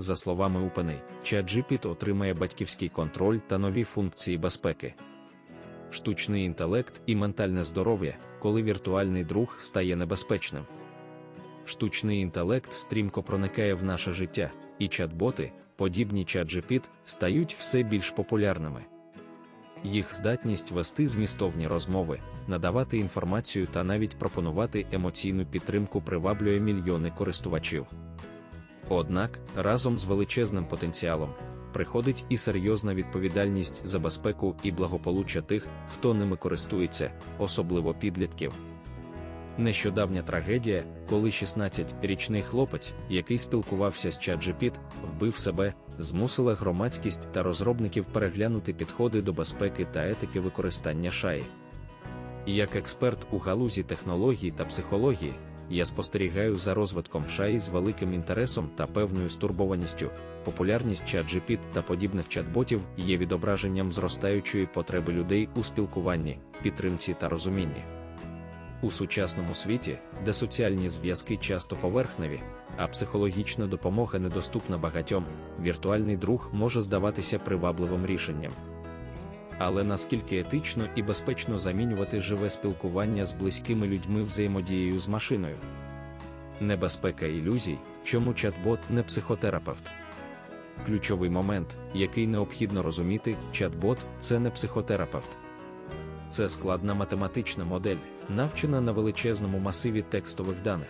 За словами УПНИ, ChatGPT отримає батьківський контроль та нові функції безпеки. Штучний інтелект і ментальне здоров'я, коли віртуальний друг стає небезпечним. Штучний інтелект стрімко проникає в наше життя, і чат-боти, подібні ChatGPT, стають все більш популярними. Їх здатність вести змістовні розмови, надавати інформацію та навіть пропонувати емоційну підтримку приваблює мільйони користувачів. Однак, разом з величезним потенціалом, приходить і серйозна відповідальність за безпеку і благополуччя тих, хто ними користується, особливо підлітків. Нещодавня трагедія, коли 16-річний хлопець, який спілкувався з ChatGPT, вбив себе, змусила громадськість та розробників переглянути підходи до безпеки та етики використання шаї. Як експерт у галузі технологій та психології, я спостерігаю за розвитком шаї з великим інтересом та певною стурбованістю. Популярність ChatGPT та подібних чат-ботів є відображенням зростаючої потреби людей у спілкуванні, підтримці та розумінні. У сучасному світі, де соціальні зв'язки часто поверхневі, а психологічна допомога недоступна багатьом, віртуальний друг може здаватися привабливим рішенням. Але наскільки етично і безпечно замінювати живе спілкування з близькими людьми взаємодією з машиною? Небезпека ілюзій, чому чат-бот не психотерапевт. Ключовий момент, який необхідно розуміти, чат-бот це не психотерапевт. Це складна математична модель, навчена на величезному масиві текстових даних.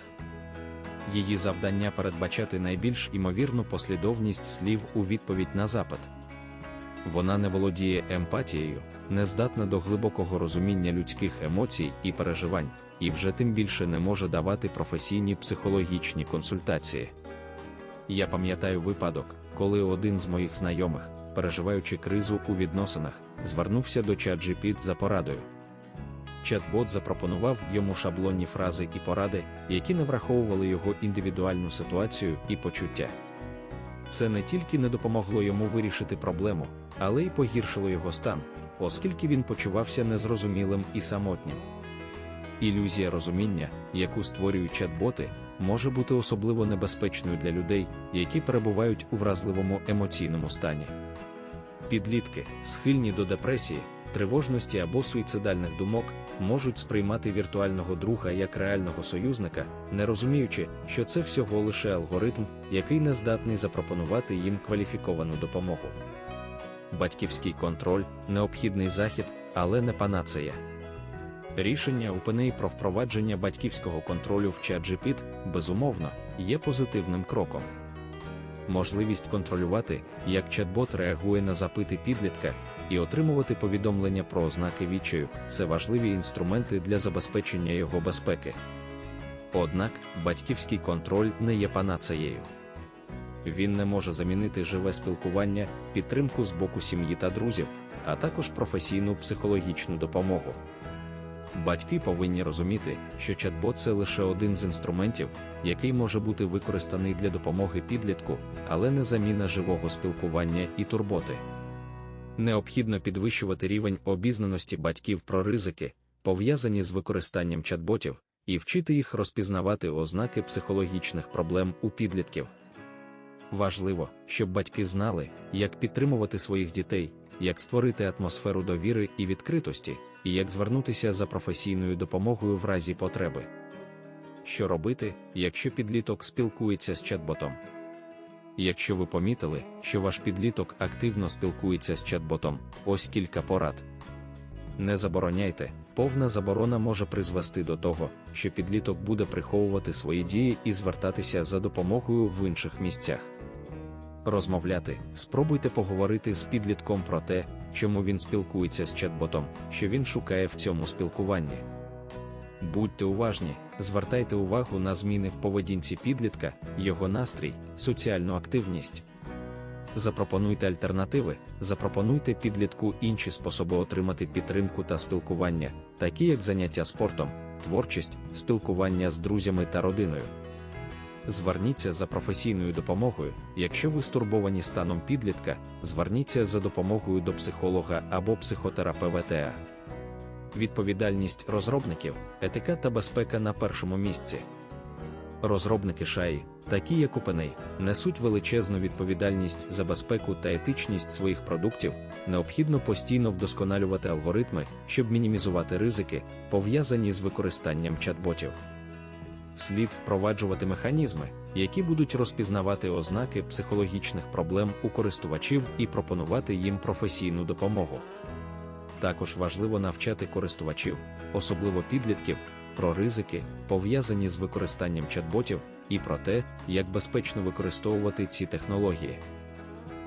Її завдання передбачати найбільш імовірну послідовність слів у відповідь на запит. Вона не володіє емпатією, не здатна до глибокого розуміння людських емоцій і переживань, і вже тим більше не може давати професійні психологічні консультації. Я пам'ятаю випадок, коли один з моїх знайомих, переживаючи кризу у відносинах, звернувся до ChatGPT за порадою. Чат-бот запропонував йому шаблонні фрази і поради, які не враховували його індивідуальну ситуацію і почуття. Це не тільки не допомогло йому вирішити проблему, але й погіршило його стан, оскільки він почувався незрозумілим і самотнім. Ілюзія розуміння, яку створюють чат-боти, може бути особливо небезпечною для людей, які перебувають у вразливому емоційному стані. Підлітки, схильні до депресії, тривожності або суїцидальних думок, можуть сприймати віртуального друга як реального союзника, не розуміючи, що це всього лише алгоритм, який не здатний запропонувати їм кваліфіковану допомогу. Батьківський контроль необхідний захід, але не панацея. Рішення УПНІ про впровадження батьківського контролю в ChatGPT, безумовно, є позитивним кроком. Можливість контролювати, як чат-бот реагує на запити підлітка, і отримувати повідомлення про ознаки відчаю це важливі інструменти для забезпечення його безпеки. Однак батьківський контроль не є панацеєю. Він не може замінити живе спілкування, підтримку з боку сім'ї та друзів, а також професійну психологічну допомогу. Батьки повинні розуміти, що чат-бот це лише один з інструментів, який може бути використаний для допомоги підлітку, але не заміна живого спілкування і турботи. Необхідно підвищувати рівень обізнаності батьків про ризики, пов'язані з використанням чат-ботів, і вчити їх розпізнавати ознаки психологічних проблем у підлітків. Важливо, щоб батьки знали, як підтримувати своїх дітей, як створити атмосферу довіри і відкритості, і як звернутися за професійною допомогою в разі потреби. Що робити, якщо підліток спілкується з чат-ботом? Якщо ви помітили, що ваш підліток активно спілкується з чат-ботом, ось кілька порад. Не забороняйте, повна заборона може призвести до того, що підліток буде приховувати свої дії і звертатися за допомогою в інших місцях. Розмовляти, спробуйте поговорити з підлітком про те, чому він спілкується з чат-ботом, що він шукає в цьому спілкуванні. Будьте уважні, звертайте увагу на зміни в поведінці підлітка, його настрій, соціальну активність. Запропонуйте альтернативи, запропонуйте підлітку інші способи отримати підтримку та спілкування, такі як заняття спортом, творчість, спілкування з друзями та родиною. Зверніться за професійною допомогою, якщо ви стурбовані станом підлітка, зверніться за допомогою до психолога або психотерапевта. Відповідальність розробників, етика та безпека на першому місці. Розробники шаї, такі як OpenAI, несуть величезну відповідальність за безпеку та етичність своїх продуктів, необхідно постійно вдосконалювати алгоритми, щоб мінімізувати ризики, пов'язані з використанням чат-ботів. Слід впроваджувати механізми, які будуть розпізнавати ознаки психологічних проблем у користувачів і пропонувати їм професійну допомогу. Також важливо навчати користувачів, особливо підлітків, про ризики, пов'язані з використанням чат-ботів, і про те, як безпечно використовувати ці технології.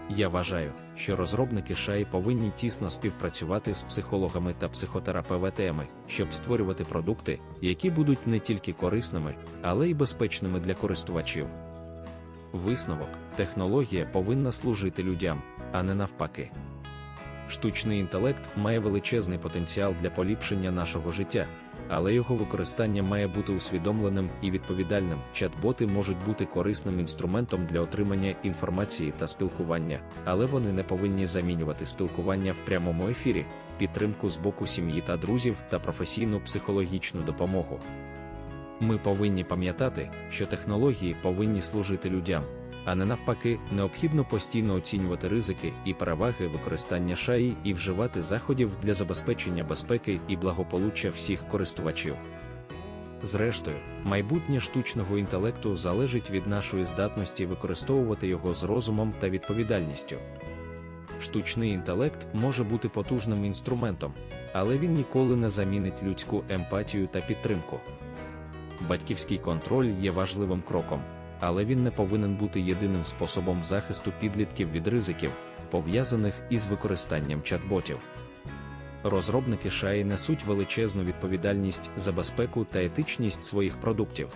Я вважаю, що розробники шаї повинні тісно співпрацювати з психологами та психотерапевтами, щоб створювати продукти, які будуть не тільки корисними, але й безпечними для користувачів. Висновок: технологія повинна служити людям, а не навпаки. Штучний інтелект має величезний потенціал для поліпшення нашого життя, але його використання має бути усвідомленим і відповідальним. Чат-боти можуть бути корисним інструментом для отримання інформації та спілкування, але вони не повинні замінювати спілкування в прямому ефірі, підтримку з боку сім'ї та друзів та професійну психологічну допомогу. Ми повинні пам'ятати, що технології повинні служити людям, а не навпаки, необхідно постійно оцінювати ризики і переваги використання шаї і вживати заходів для забезпечення безпеки і благополуччя всіх користувачів. Зрештою, майбутнє штучного інтелекту залежить від нашої здатності використовувати його з розумом та відповідальністю. Штучний інтелект може бути потужним інструментом, але він ніколи не замінить людську емпатію та підтримку. Батьківський контроль є важливим кроком, але він не повинен бути єдиним способом захисту підлітків від ризиків, пов'язаних із використанням чат-ботів. Розробники шаї несуть величезну відповідальність за безпеку та етичність своїх продуктів.